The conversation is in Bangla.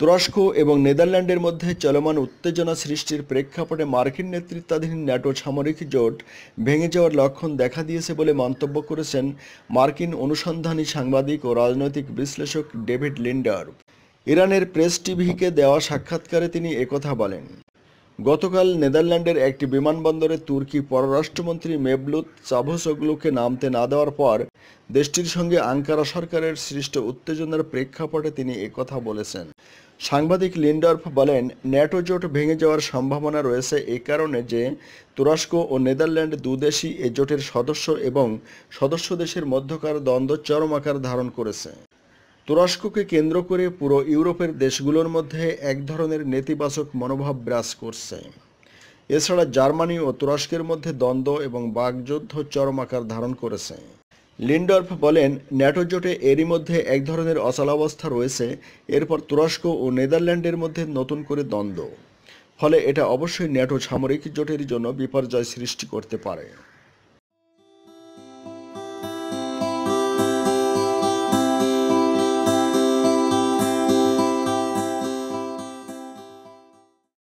তুরস্ক এবং নেদারল্যান্ডের মধ্যে চলমান উত্তেজনা সৃষ্টির প্রেক্ষাপটে মার্কিন নেতৃত্বাধীন ন্যাটো সামরিক জোট ভেঙে যাওয়ার লক্ষণ দেখা দিয়েছে বলে মন্তব্য করেছেন মার্কিন অনুসন্ধানী সাংবাদিক ও রাজনৈতিক বিশ্লেষক ডেভিড লিন্ডার ইরানের প্রেস টিভিকে দেওয়া সাক্ষাৎকারে তিনি একথা বলেন, গতকাল নেদারল্যান্ডের একটি বিমানবন্দরে তুর্কি পররাষ্ট্রমন্ত্রী মেভলুত চাভোসোগলুকে নামতে না দেওয়ার পর দেশটির সঙ্গে আঙ্কারা সরকারের সৃষ্ট উত্তেজনার প্রেক্ষাপটে তিনি একথা বলেছেন। সাংবাদিক লিন্ডার্ফ বলেন, ন্যাটো জোট ভেঙে যাওয়ার সম্ভাবনা রয়েছে এ কারণে যে তুরস্ক ও নেদারল্যান্ড দুদেশই এ জোটের সদস্য এবং সদস্য দেশের মধ্যকার দ্বন্দ্ব চরম আকার ধারণ করেছে। তুরস্ককে কেন্দ্র করে পুরো ইউরোপের দেশগুলোর মধ্যে এক ধরনের নেতিবাচক মনোভাব বিরাজ করছে। এছাড়া জার্মানি ও তুরস্কের মধ্যে দ্বন্দ্ব এবং বাগযুদ্ধ চরম আকার ধারণ করেছে। লিন্ডর্ফ বলেন, ন্যাটো জোটে এরই মধ্যে এক ধরনের অচলাবস্থা রয়েছে, এরপর তুরস্ক ও নেদারল্যান্ডের মধ্যে নতুন করে দ্বন্দ্ব। ফলে এটা অবশ্যই ন্যাটো সামরিক জোটের জন্য বিপর্যয় সৃষ্টি করতে পারে।